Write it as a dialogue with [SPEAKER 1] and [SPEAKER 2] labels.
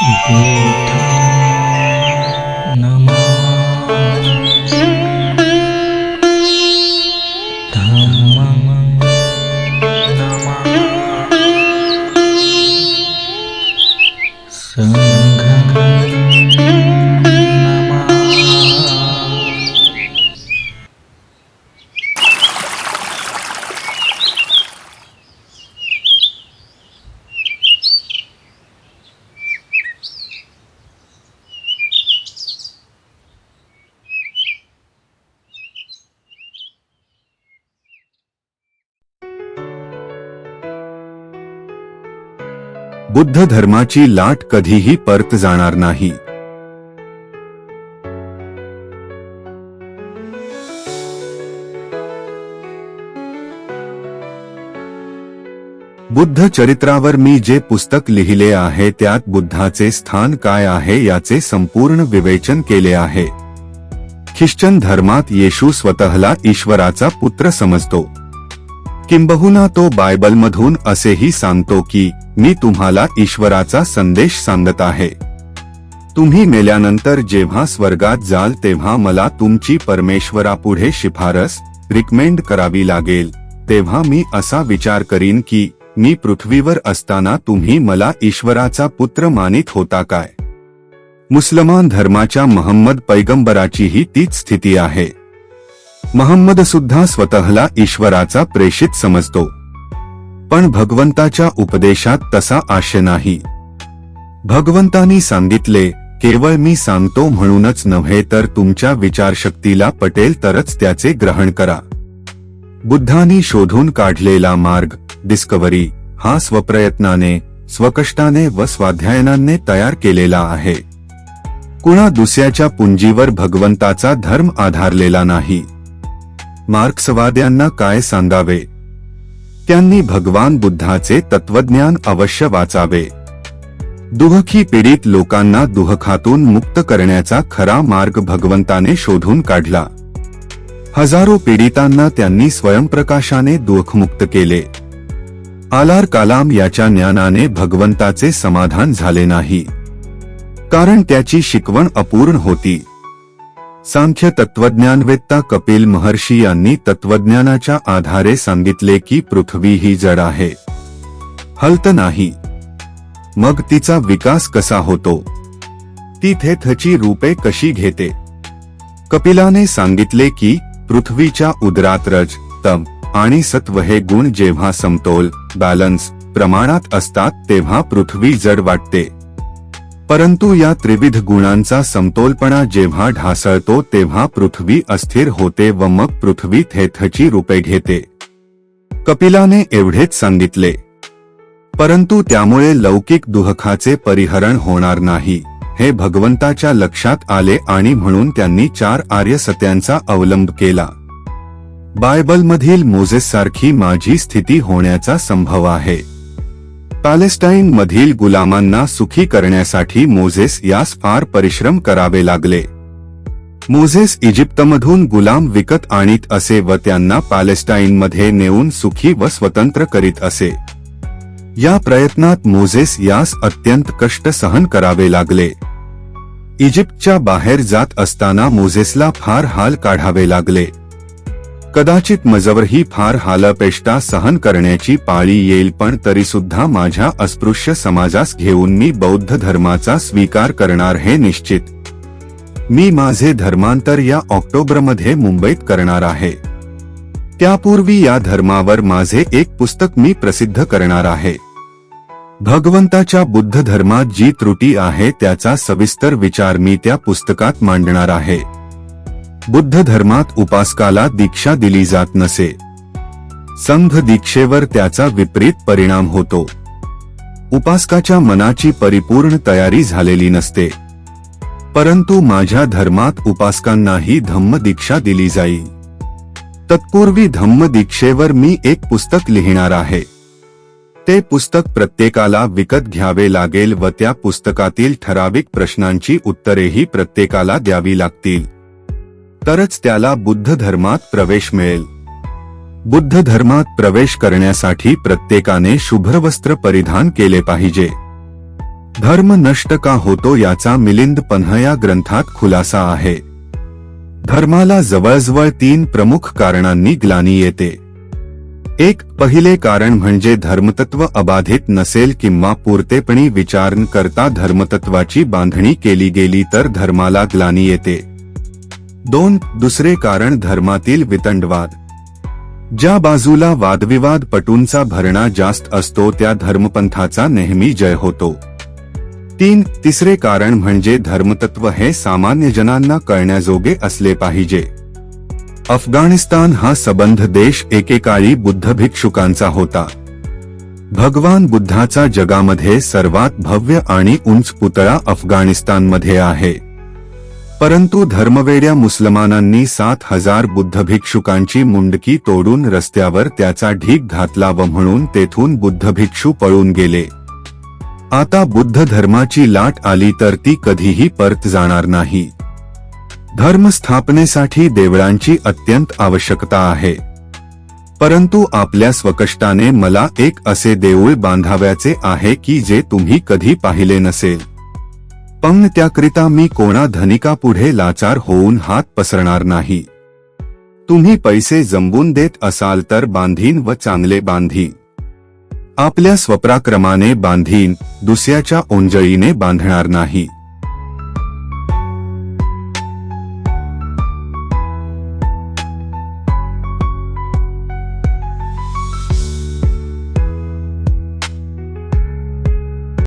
[SPEAKER 1] 嗯 거.
[SPEAKER 2] बुद्ध धर्माची लाट कधीही परत जाणार नाही. बुद्ध चरित्रावर मी जे पुस्तक लिहिले आहे त्यात बुद्धाचे स्थान काय आहे याचे संपूर्ण विवेचन केले आहे. ख्रिश्चन धर्मात येशू स्वतःला ईश्वराचा पुत्र समजतो. किंबहुना तो बायबलमधून असेही सांगतो की मी तुम्हाला ईश्वराचा संदेश सांगत आहे. तुम्ही मेल्यानंतर जेव्हा स्वर्गात जाल तेव्हा मला तुमची परमेश्वरापुढे शिफारस रिकमेंड करावी लागेल. तेव्हा मी असा विचार करीन की मी पृथ्वीवर असताना तुम्ही मला ईश्वराचा पुत्र मानित होता काय? मुसलमान धर्माच्या महम्मद पैगंबराचीही तीच स्थिती आहे. महम्मद सुद्धा स्वतःला ईश्वराचा प्रेषित समजतो. पण भगवंताच्या उपदेशात तसा आशय नाही. भगवंतानी सांगितले केवळ मी सांगतो म्हणूनच नव्हे तर तुमच्या विचारशक्तीला पटेल तरच त्याचे ग्रहण करा. बुद्धानी शोधून काढलेला मार्ग डिस्कवरी हा स्वप्रयत्नाने स्वकष्टाने व स्वाध्यायनाने तयार केलेला आहे. कुणा दुसऱ्याच्या पुंजीवर भगवंताचा धर्म आधारलेला नाही. मार्क्सवाद्यांना काय सांगावे? त्यांनी भगवान बुद्धाचे तत्वज्ञान अवश्य वाचावे. दुहखी पीडित लोकांना दुहखातून मुक्त करण्याचा खरा मार्ग भगवंताने शोधून काढला. हजारो पीडितांना त्यांनी स्वयंप्रकाशाने दुःखमुक्त केले. आलार कालाम याच्या ज्ञानाने भगवंताचे समाधान झाले नाही. कारण त्याची शिकवण अपूर्ण होती. सांख्य तत्वज्ञानवेत्ता कपिल महर्षी यांनी तत्वज्ञानाच्या आधारे सांगितले की पृथ्वी ही जड आहे. हलत नाही. मग तिचा विकास कसा होतो? ती थेथची रूपे कशी घेते? कपिलाने सांगितले की पृथ्वीच्या उदरात रज तम आणि सत्व हे गुण जेव्हा समतोल बॅलन्स प्रमाणात असतात तेव्हा पृथ्वी जड वाटते. परंतु या त्रिविध गुणांचा समतोलपणा जेव्हा ढासळतो तेव्हा पृथ्वी अस्थिर होते व मग पृथ्वी थेथची रूपे घेते. कपिलाने एवढेच सांगितले. परंतु त्यामुळे लौकिक दुहखाचे परिहरण होणार नाही. हे भगवंताच्या लक्षात आले आणि म्हणून त्यांनी चार आर्य सत्यांचा अवलंब केला. बायबलमधील मोझेससारखी माझी स्थिती होण्याचा संभव आहे. पॅलेस्टाईन मधील गुलामांना सुखी करण्यासाठी मोझेस यास फार परिश्रम करावे लागले. मोझेस इजिप्तमधून गुलाम विकत आणीत असे व त्यांना पॅलेस्टाईनमध्ये नेऊन सुखी व स्वतंत्र करीत असे. या प्रयत्नात मोझेस यास अत्यंत कष्ट सहन करावे लागले. इजिप्तच्या बाहेर जात असताना मोझेसला फार हाल काढावे लागले. कदाचित मजवरही फार हालपेष्टा सहन करण्याची पाळी येईल पण तरीसुद्धा माझ्या अस्पृश्य समाजास घेऊन मी बौद्ध धर्माचा स्वीकार करणार हे निश्चित. मी माझे धर्मांतर या ऑक्टोबरमध्ये मुंबईत करणार आहे. त्यापूर्वी या धर्मावर माझे एक पुस्तक मी प्रसिद्ध करणार आहे. भगवंताच्या बुद्ध धर्मात जी त्रुटी आहे त्याचा सविस्तर विचार मी त्या पुस्तकात मांडणार आहे. बुद्ध धर्मात उपासकाला दीक्षा दिली जात नसे. संघ दीक्षेवर त्याचा विपरीत परिणाम होतो. उपासकाच्या मनाची परिपूर्ण तयारी झालेली नसते. परंतु माझ्या धर्मात उपासकांनाही धम्म दीक्षा दिली जाईल तत्पूर्वी धम्म दीक्षेवर मी एक पुस्तक लिहिणार आहे. ते पुस्तक प्रत्येकाला विकत घ्यावे लागेल व त्या पुस्तकातील ठराविक प्रश्नांची उत्तरेही प्रत्येकाला द्यावी लागतील. तरच त्याला बुद्ध धर्मात प्रवेश मिळेल. बुद्ध धर्मात प्रवेश करण्यासाठी प्रत्येकाने शुभ्र वस्त्र परिधान केले पाहिजे. धर्म नष्ट का होतो याचा मिलिंद पन्हया ग्रंथात खुलासा आहे. धर्माला जवळजवळ तीन प्रमुख कारणांनी ग्लानी येते. एक पहिले कारण म्हणजे धर्मतत्व अबाधित नसेल किंवा पुरतेपणी विचार करता धर्मतत्वाची बांधणी केली गेली तर धर्माला ग्लानी येते. दोन दुसरे कारण धर्मातील वितंडवाद. ज्या बाजूला वादविवाद पटूंचा भरणा जास्त असतो त्या धर्मपंथाचा नेहमी जय होतो. तीन तिसरे कारण म्हणजे धर्मतत्व हे सामान्य जनांना कळण्याजोगे असले पाहिजे. अफगाणिस्तान हा सबंध देश एकेकाळी बुद्ध भिक्षुकांचा होता. भगवान बुद्धाचा जगामध्ये सर्वात भव्य आणि उंच पुतळा अफगाणिस्तानमध्ये आहे. परंतु धर्मवेड्या मुसलमानांनी सात हजार बुद्ध भिक्षुकांची मुंडकी तोडून रस्त्यावर त्याचा ढीक घातला व म्हणून तेथून बुद्ध भिक्षू पळून गेले. आता बुद्ध धर्माची लाट आली तर ती कधीही परत जाणार नाही. धर्म स्थापनेसाठी देवळांची अत्यंत आवश्यकता आहे. परंतु आपल्या स्वकष्टाने मला एक असे देऊळ बांधाव्याचे आहे की जे तुम्ही कधी पाहिले नसेल. पण त्याकरिता मी कोणा धनिकापुढे लाचार होऊन हात पसरणार नाही. तुम्ही पैसे जमवून देत असाल तर बांधीन व चांगले बांधीन. आपल्या स्वपराक्रमाने बांधीन दुसऱ्याच्या ओंजळीने बांधणार नाही.